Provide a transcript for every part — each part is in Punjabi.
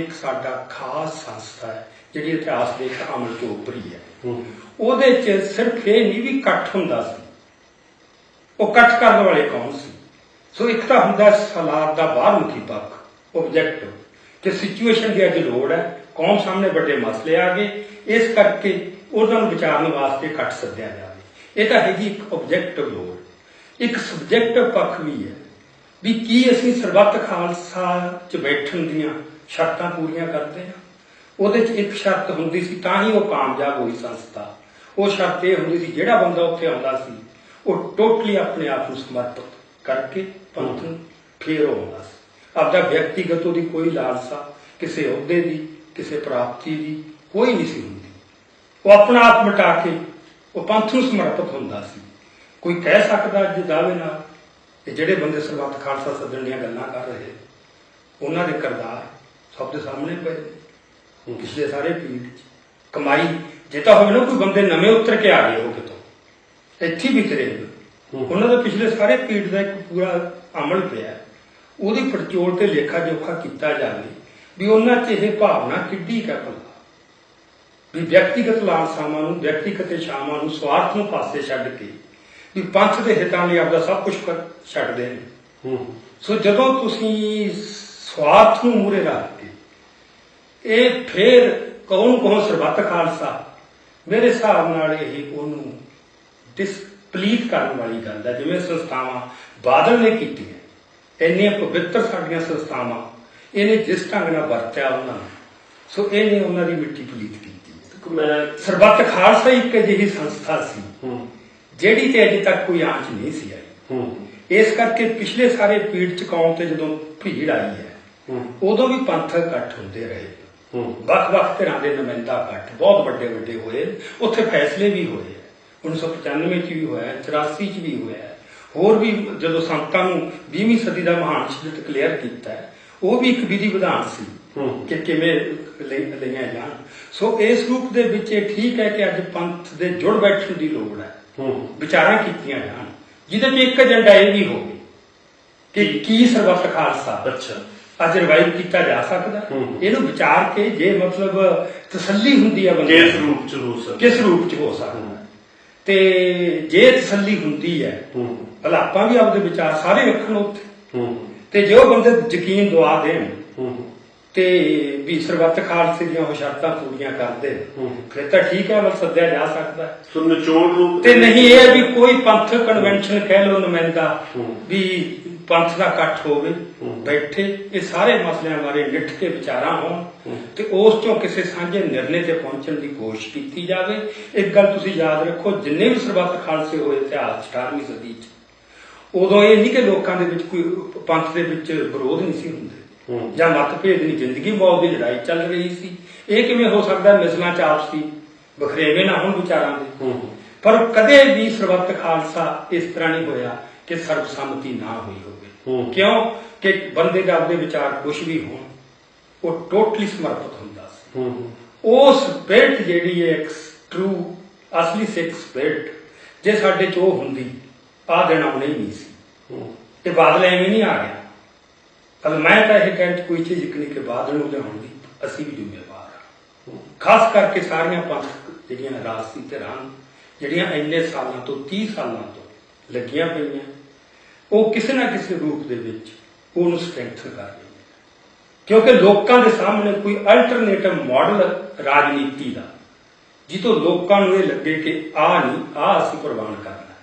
ਇੱਕ ਸਾਡਾ ਖਾਸ ਸੰਸਥਾ ਹੈ ਜਿਹੜੀ ਇਤਿਹਾਸ ਦੇ ਇੱਕ ਅਮਲ ਤੋਂ ਉੱਪਰੀ ਹੈ ਉਹਦੇ 'ਚ ਸਿਰਫ ਇਹ ਨਹੀਂ ਵੀ ਇਕੱਠ ਹੁੰਦਾ ਸੀ ਉਹ ਇਕੱਠ ਕਰਨ ਵਾਲੇ ਕੌਣ ਸੀ? ਸੋ ਇੱਕ ਤਾਂ ਹੁੰਦਾ ਸਲਾਦ ਦਾ ਬਾਹਰਮੁਖੀ ਪੱਖ ਆਬਜੈਕਟਿਵ ਕਿ ਸਿਚੁਏਸ਼ਨ ਦੀ ਅੱਜ ਲੋੜ ਹੈ ਕੌਮ ਸਾਹਮਣੇ ਵੱਡੇ ਮਸਲੇ ਆ ਗਏ ਇਸ ਕਰਕੇ ਉਹਨਾਂ ਨੂੰ ਵਿਚਾਰਨ ਵਾਸਤੇ ਇਕੱਠ ਸੱਦਿਆ ਜਾਵੇ। ਇਹ ਤਾਂ ਹੈਗੀ ਇੱਕ ਆਬਜੈਕਟਿਵ ਲੋੜ। ਇੱਕ ਸਬਜੈਕਟਿਵ ਪੱਖ ਵੀ ਹੈ ਵੀ ਕੀ ਅਸੀਂ ਸਰਬੱਤ ਖਾਲਸਾ 'ਚ ਬੈਠਣ ਦੀਆਂ ਸ਼ਰਤਾਂ ਪੂਰੀਆਂ ਕਰਦੇ ਹਾਂ ਉਹਦੇ 'ਚ ਇੱਕ ਸ਼ਰਤ ਹੁੰਦੀ ਸੀ, ਤਾਂ ਹੀ ਉਹ ਕਾਮਯਾਬ ਹੋਈ ਸੰਸਥਾ। ਉਹ ਸ਼ਰਤ ਇਹ ਹੁੰਦੀ ਸੀ, ਜਿਹੜਾ ਬੰਦਾ ਉੱਥੇ ਆਉਂਦਾ ਸੀ, ਉਹ ਟੋਟਲੀ ਆਪਣੇ ਆਪ ਨੂੰ ਸਮਰਪਿਤ ਕਰਕੇ ਪੰਥ ਨੂੰ ਫੇਰ ਉਹ ਆਉਂਦਾ ਸੀ। ਆਪਦਾ ਵਿਅਕਤੀਗਤ ਉਹਦੀ ਕੋਈ ਲਾਲਸਾ, ਕਿਸੇ ਅਹੁਦੇ ਦੀ, ਕਿਸੇ ਪ੍ਰਾਪਤੀ ਦੀ ਕੋਈ ਨਹੀਂ ਸੀ ਹੁੰਦੀ। ਉਹ ਆਪਣਾ ਆਪ ਮਿਟਾ ਕੇ ਉਹ ਪੰਥ ਨੂੰ ਸਮਰਪਿਤ ਹੁੰਦਾ ਸੀ। ਕੋਈ ਕਹਿ ਸਕਦਾ ਅੱਜ ਦਾਅਵੇ ਨਾਲ ਕਿ ਜਿਹੜੇ ਬੰਦੇ ਸਰਬੱਤ ਖਾਲਸਾ ਸੱਦਣ ਦੀਆਂ ਗੱਲਾਂ ਕਰ ਰਹੇ, ਉਹਨਾਂ ਦੇ ਕਰਦਾਰ ਸਭ ਦੇ ਸਾਹਮਣੇ ਪਏ। ਪਿਛਲੇ ਸਾਰੇ ਪੀੜ ਚ ਕਮਾਈ ਜੇ ਤਾਂ ਹੋਵੇ ਨਾ ਕੋਈ ਬੰਦੇ ਨਵੇਂ ਉਤਰ ਕੇ ਆ ਗਏ ਹੋ ਕਿਤੋਂ ਇੱਥੇ ਵੀ ਕਰੇ ਹੂੰ। ਉਹਨਾਂ ਦਾ ਪਿਛਲੇ ਸਾਰੇ ਪੀੜ ਦਾ ਇੱਕ ਪੂਰਾ ਅਮਲ ਪਿਆ। ਉਹਦੀ ਪੜਚੋਲ ਤੇ ਲੇਖਾ ਜੋਖਾ ਕੀਤਾ ਜਾਵੇ ਵੀ ਉਹਨਾਂ 'ਚ ਇਹ ਭਾਵਨਾ ਕਿੱਡੀ ਕੁ ਹੈ ਭਲਾ ਵੀ ਵਿਅਕਤੀਗਤ ਲਾਲਸਾਵਾਂ ਨੂੰ ਵਿਅਕਤੀਗਤ ਇਛਾਵਾਂ ਨੂੰ ਸਵਾਰਥ ਨੂੰ ਪਾਸੇ ਛੱਡ ਕੇ ਵੀ ਪੰਥ ਦੇ ਹਿੱਤਾਂ ਲਈ ਆਪਦਾ ਸਭ ਕੁਝ ਛੱਡਦੇ ਨੇ ਹੂੰ ਸੋ ਜਦੋਂ ਤੁਸੀਂ ਸਵਾਰਥ ਨੂੰ ਮੂਰੇ ਰੱਖ ਕੇ ਇਹ ਫੇਰ ਕੌਣ ਕੌਣ ਸਰਬੱਤ ਖਾਲਸਾ? ਮੇਰੇ ਹਿਸਾਬ ਨਾਲ ਇਹ ਉਹਨੂੰ ਡਿਸਪਲੀਟ ਕਰਨ ਵਾਲੀ ਗੱਲ ਹੈ ਜਿਵੇਂ ਸੰਸਥਾਵਾਂ ਬਾਦਲ ਨੇ ਕੀਤੀਆਂ। ਇੰਨੀਆਂ ਪਵਿੱਤਰ ਸਾਡੀਆਂ ਸੰਸਥਾਵਾਂ ਇਹਨੇ ਜਿਸ ਢੰਗ ਨਾਲ ਵਰਤਿਆ ਉਹਨਾਂ ਨੂੰ ਸੋ ਇਹਨੇ ਉਹਨਾਂ ਦੀ ਮਿੱਟੀ ਪਲੀਤ ਕੀਤੀ। ਮੈਂ ਸਰਬੱਤ ਖਾਲਸਾ ਇੱਕ ਅਜਿਹੀ ਸੰਸਥਾ ਸੀ ਹੂੰ। ਜਿਹੜੀ ਤੇ ਅਜੇ ਤੱਕ ਕੋਈ ਆਂਚ ਨਹੀਂ ਸੀ ਆਈ। ਹੂੰ। ਇਸ ਕਰਕੇ ਪਿਛਲੇ ਸਾਰੇ ਪੀੜ ਚ ਕੌਮ ਤੇ ਜਦੋਂ ਭੀੜ ਆਈ ਹੈ ਹੂੰ ਉਦੋਂ ਵੀ ਪੰਥਕ ਇਕੱਠ ਹੁੰਦੇ ਰਹੇ। ਵੱਖ-ਵੱਖ ਤਰ੍ਹਾਂ ਦੇ ਨੁਮਾਇੰਦਾ ਇਕੱਠ ਬਹੁਤ ਵੱਡੇ ਵੱਡੇ ਹੋਏ। ਉੱਥੇ ਫੈਸਲੇ ਵੀ ਹੋਏ। ਹੈ। 1995 ਚ ਵੀ ਹੋਇਆ 84 ਚ ਵੀ ਹੋਇਆ। ਹੋਰ ਵੀ ਜਦੋਂ ਸੰਤਾਂ ਨੂੰ 20ਵੀਂ ਸਦੀ ਦਾ ਮਹਾਨ ਸ਼ਹੀਦ ਕਲੀਅਰ ਕੀਤਾ ਉਹ ਵੀ ਇੱਕ ਵਿਧੀ ਵਿਧਾਨ ਸੀ ਕਿ ਕਿਵੇਂ ਲਈ- ਲਈਆਂ ਜਾਣ। ਸੋ ਇਸ ਰੂਪ ਦੇ ਵਿੱਚ ਇਹ ਠੀਕ ਹੈ ਕਿ ਅੱਜ ਪੰਥ ਦੇ ਜੁੜ ਬੈਠਣ ਦੀ ਲੋੜ ਹੈ। ਹੂੰ। ਵਿਚਾਰਾਂ ਕੀਤੀਆਂ ਜਾਣ। ਜਿਹਦੇ ਵਿੱਚ ਇੱਕ ਏਜੰਡਾ ਇਹ ਵੀ ਹੋਵੇ ਕਿ ਕੀ ਸਰਬੱਤ ਖਾਲਸਾ ਅੱਛਾ। ਅੱਜ ਰਿਵਾਈਵ ਕੀਤਾ ਜਾ ਸਕਦਾ। ਇਹਨੂੰ ਵਿਚਾਰ ਕੇ ਜੇ ਮਤਲਬ ਤਸੱਲੀ ਹੁੰਦੀ ਹੈ ਬੰਦੇ ਕਿਸ ਰੂਪ ਚ ਹੋ ਸਕਦਾ? ਕਿਸ ਰੂਪ ਚ ਹੋ ਸਕਦਾ। ਤੇ ਜੇ ਤਸੱਲੀ ਹੁੰਦੀ ਹੈ ਭਲਾ ਆਪਾਂ ਵੀ ਆਪਦੇ ਵਿਚਾਰ ਸਾਰੇ ਰੱਖਣ ਹੂੰ। ਤੇ ਜੇ ਉਹ ਬੰਦੇ ਯਕੀਨ ਦਵਾ ਦੇਣ ਤੇ ਵੀ ਸਰਬੱਤ ਖਾਲਸੇ ਦੀਆਂ ਉਹ ਸ਼ਰਤਾਂ ਪੂਰੀਆਂ ਕਰਦੇ। ਫਿਰ ਤਾਂ ਠੀਕ ਹੈ ਬਸ ਸੱਦਿਆ ਜਾ ਸਕਦਾ। ਸੋ ਨਿਚੋੜ ਰੂਪ ਤੇ ਨਹੀਂ ਇਹ ਵੀ ਕੋਈ ਪੰਥਕ ਕਨਵੈਨਸ਼ਨ ਕਹਿ ਲਓ ਨੁਮਾਇੰਦਾ। ਵੀ ਪੰਥ ਦਾ ਇਕੱਠ ਹੋਵੇ। ਬੈਠੇ ਇਹ ਸਾਰੇ ਮਸਲਿਆਂ ਬਾਰੇ ਨਿੱਠ ਕੇ ਵਿਚਾਰਾਂ ਹੋਣ। ਤੇ ਉਸ ਚੋਂ ਕਿਸੇ ਸਾਂਝੇ ਨਿਰਣੇ ਤੇ ਪਹੁੰਚਣ ਦੀ ਕੋਸ਼ਿਸ਼ ਕੀਤੀ ਜਾਵੇ ਇੱਕ ਗੱਲ ਤੁਸੀਂ ਯਾਦ ਰੱਖੋ ਜਿੰਨੇ ਵੀ ਸਰਬੱਤ ਖਾਲਸੇ ਹੋਏ ਇਤਿਹਾਸ 'ਚ 18ਵੀਂ ਸਦੀ 'ਚ ਉਦੋਂ ਇਹ ਨਹੀਂ ਕਿ ਲੋਕਾਂ ਦੇ ਵਿੱਚ ਕੋਈ ਪੰਥ ਦੇ ਵਿੱਚ ਵਿਰੋਧ ਨਹੀਂ ਸੀ ਹੁੰਦੇ ਜਾਂ ਮਤਭੇਦ ਨਹੀਂ ਜ਼ਿੰਦਗੀ ਮੌਤ ਦੀ ਲੜਾਈ ਚੱਲ ਰਹੀ ਸੀ। ਇਹ ਕਿਵੇਂ ਹੋ ਸਕਦਾ ਮਿਸਲਾਂ ਚ ਆਪਸੀ ਬਖਰੇਵੇਂ ਨਾ ਹੋਣ ਵਿਚਾਰਾਂ ਦੇ। ਪਰ ਕਦੇ ਵੀ ਸਰਬੱਤ ਖਾਲਸਾ ਇਸ ਤਰ੍ਹਾਂ ਨਹੀਂ ਹੋਇਆ ਕਿ ਸਰਬਸੰਮਤੀ ਨਾ ਹੋਈ ਹੋਵੇ। ਕਿਉਂ? ਕਿ ਬੰਦੇ ਦੇ ਆਪਦੇ ਵਿਚਾਰ ਕੁਝ ਵੀ ਹੋਣ ਉਹ ਟੋਟਲੀ ਸਮਰਪਿਤ ਹੁੰਦਾ ਸੀ। ਉਹ ਸਪਿਰਟ ਜਿਹੜੀ ਹੈ ਇੱਕ ਟਰੂ ਅਸਲੀ ਸਿੱਖ ਸਪਿਰਟ ਜੇ ਸਾਡੇ ਚ ਉਹ ਹੁੰਦੀ ਆ ਹੀ ਨਹੀਂ ਸੀ। ਤੇ ਬਾਦਲ ਐਵੇਂ ਨਹੀਂ ਆ ਗਿਆ ਪਰ ਮੈਂ ਤਾਂ ਇਹ ਕਹਿਣ ਚ ਕੋਈ ਚੀਜ਼ ਨਹੀਂ ਕਿ ਬਾਦਲ ਨੂੰ ਲਿਆਉਣ ਦੀ ਅਸੀਂ ਵੀ ਜ਼ਿੰਮੇਵਾਰ ਹਾਂ। ਖਾਸ ਕਰਕੇ ਸਾਰੀਆਂ ਪੰਥਕ ਜਿਹੜੀਆਂ ਰਾਜਸੀ ਧਿਰਾਂ ਜਿਹੜੀਆਂ ਇੰਨੇ ਸਾਲਾਂ ਤੋਂ 30 ਸਾਲਾਂ ਤੋਂ ਲੱਗੀਆਂ ਪਈਆਂ, ਉਹ ਕਿਸੇ ਨਾ ਕਿਸੇ ਰੂਪ ਦੇ ਵਿੱਚ ਉਹਨੂੰ ਸਟਰੈਂਥਨ ਕਰ ਰਹੀਆਂ ਕਿਉਂਕਿ ਲੋਕਾਂ ਦੇ ਸਾਹਮਣੇ ਕੋਈ ਅਲਟਰਨੇਟਿਵ ਮਾਡਲ ਰਾਜਨੀਤੀ ਦਾ ਜਿੱਤੋਂ ਲੋਕਾਂ ਨੂੰ ਇਹ ਲੱਗੇ ਕਿ ਆ ਨਹੀਂ ਆ ਅਸੀਂ ਪ੍ਰਵਾਨ ਕਰਨਾ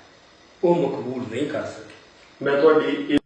ਉਹ ਮਕਬੂਲ ਨਹੀਂ ਕਰ ਸਕੇ। ਮੈਂ ਤੁਹਾਡੀ